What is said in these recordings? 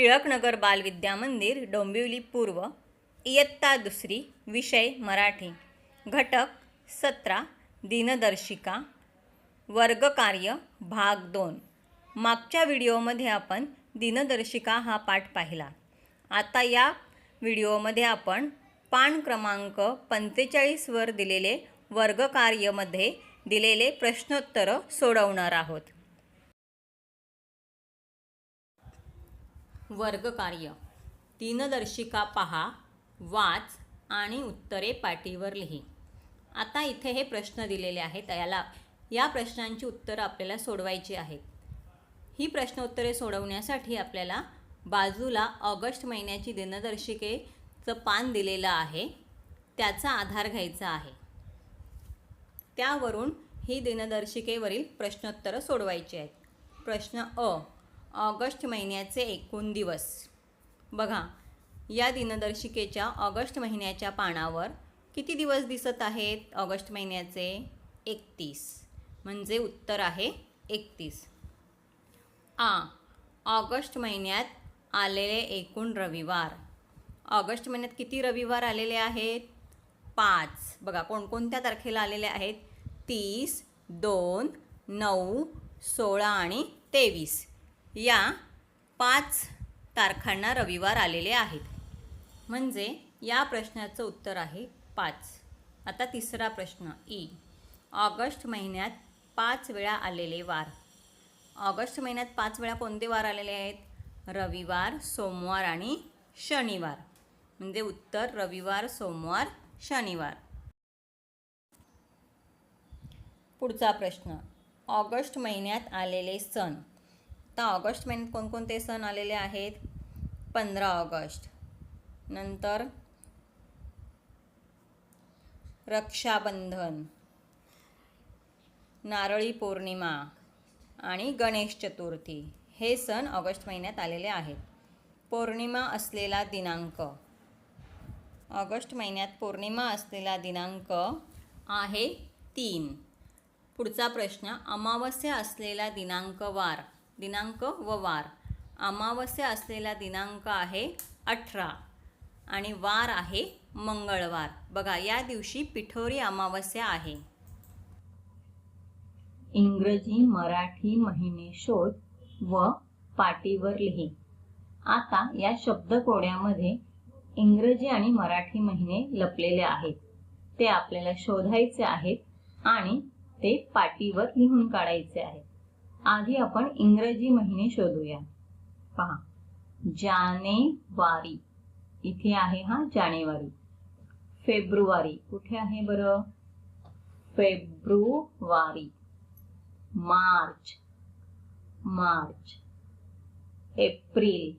टिळकनगर बालविद्या मंदिर डोंबिवली पूर्व इयत्ता दुसरी विषय मराठी घटक सतरा दिनदर्शिका वर्गकार्य भाग दोन. मागच्या व्हिडिओमध्ये आपण दिनदर्शिका हा पाठ पाहिला. आता या व्हिडिओमध्ये आपण पान क्रमांक पंचेचाळीसवर दिलेले वर्गकार्यमध्ये दिलेले प्रश्नोत्तरं सोडवणार आहोत. वर्गकार्य. दिनदर्शिका पहा वाच आणि उत्तरे पाटीवर लिही. आता इथे हे प्रश्न दिलेले आहेत. याला या प्रश्नांची उत्तरं आपल्याला सोडवायची आहेत. ही प्रश्नोत्तरे सोडवण्यासाठी आपल्याला बाजूला ऑगस्ट महिन्याची दिनदर्शिकेचं पान दिलेलं आहे. त्याचा आधार घ्यायचा आहे. त्यावरून ही दिनदर्शिकेवरील प्रश्नोत्तरं सोडवायची आहेत. प्रश्न अ ऑगस्ट महिन्याचे एकूण दिवस. बघा या दिनदर्शिकेच्या ऑगस्ट महिन्याच्या पानावर किती दिवस दिसत आहेत? ऑगस्ट महिन्याचे एकतीस. म्हणजे उत्तर आहे एकतीस. आ ऑगस्ट महिन्यात आलेले एकूण रविवार. ऑगस्ट महिन्यात किती रविवार आलेले आहेत? पाच. बघा कोणकोणत्या तारखेला आलेले आहेत? तीस दोन नऊ सोळा आणि तेवीस. या पाच तारखांना रविवार आलेले आहेत. म्हणजे या प्रश्नाचं उत्तर आहे पाच. आता तिसरा प्रश्न ई. ऑगस्ट महिन्यात पाच वेळा आलेले वार. ऑगस्ट महिन्यात पाच वेळा कोणते वार आलेले आहेत? रविवार सोमवार आणि शनिवार. म्हणजे उत्तर रविवार सोमवार शनिवार. पुढचा प्रश्न ऑगस्ट महिन्यात आलेले सण. आता ऑगस्ट महिन्यात कोणकोणते सण आलेले आहेत? पंधरा ऑगस्ट. नंतर रक्षाबंधन नारळी पौर्णिमा आणि गणेश चतुर्थी हे सण ऑगस्ट महिन्यात आलेले आहेत. पौर्णिमा असलेला दिनांक. ऑगस्ट महिन्यात पौर्णिमा असलेला दिनांक आहे तीन. पुढचा प्रश्न अमावस्या असलेला दिनांक वार. दिनांक व वार. अमावस्या असलेला दिनांक आहे अठरा आणि वार आहे मंगळवार. बघा या दिवशी पिठोरी अमावस्या आहे. इंग्रजी मराठी महिने शोध व पाटीवर लिही. आता या शब्दकोड्यामध्ये इंग्रजी आणि मराठी महिने लपलेले आहेत. ते आपल्याला शोधायचे आहेत आणि ते पाटीवर लिहून काढायचे आहेत. आधी आपण इंग्रजी महिने शोधूया. पहा. जानेवारी. इथे आहे हा जानेवारी. फेब्रुवारी. कुठे आहे बरं? फेब्रुवारी. मार्च. मार्च. एप्रिल.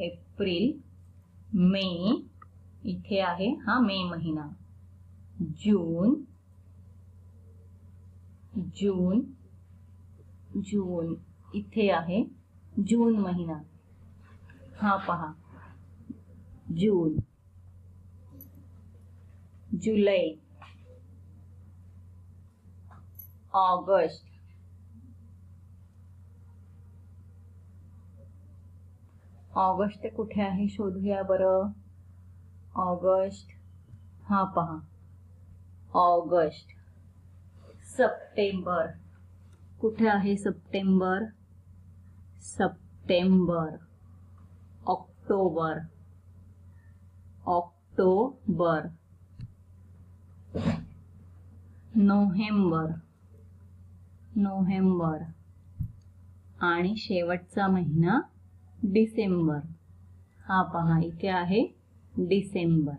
एप्रिल. मे. इथे आहे हा मे महिना. जून. जून. जून, इथे आहे. जून महिना. हा पहा. जून. जुलै. ऑगस्ट. ऑगस्ट कुठे आहे शोधूया बरं? ऑगस्ट. हा पहा. ऑगस्ट. सप्टेंबर. कुठे आहे September? September. October. October. November. November. आणि शेवटचा महिना डिसेंबर. हा पहा इथे आहे डिसेंबर.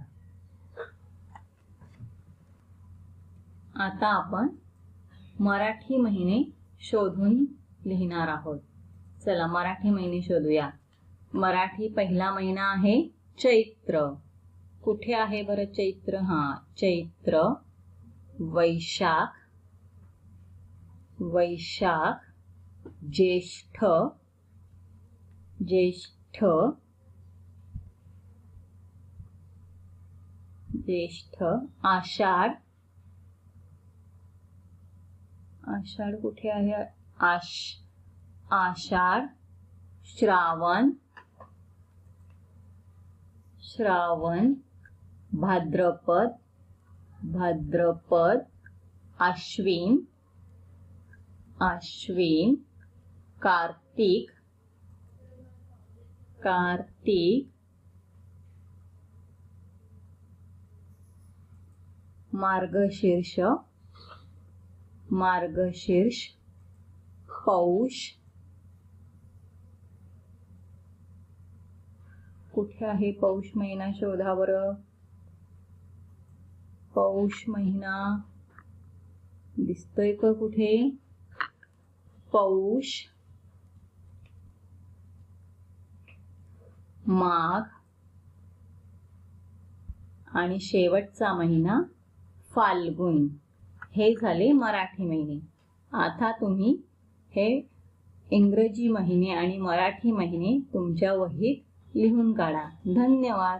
आता आपण मराठी महिने शोधून लिहिणार आहोत. चला मराठी महिने शोधूया. मराठी पहिला महिना आहे चैत्र. कुठे आहे बरं चैत्र? हा चैत्र वैशाख. वैशाख ज्येष्ठ. ज्येष्ठ. ज्येष्ठ आषाढ. आषाढ कुठे आहे? आश आषाढ श्रावण श्रावण भाद्रपद भाद्रपद आश्विन आश्विन कार्तिक कार्तिक मार्गशीर्ष मार्गशीर्ष पौष कुठे आहे पौष महिना शोधा बरं पौष महिना. दिसतोय का कुठे? पौष. माघ. आणि शेवटचा महिना फाल्गुन. हे झाले मराठी महिने. आता तुम्ही हे इंग्रजी महिने आणि मराठी महिने तुमच्या वहीत लिहून काढा. धन्यवाद.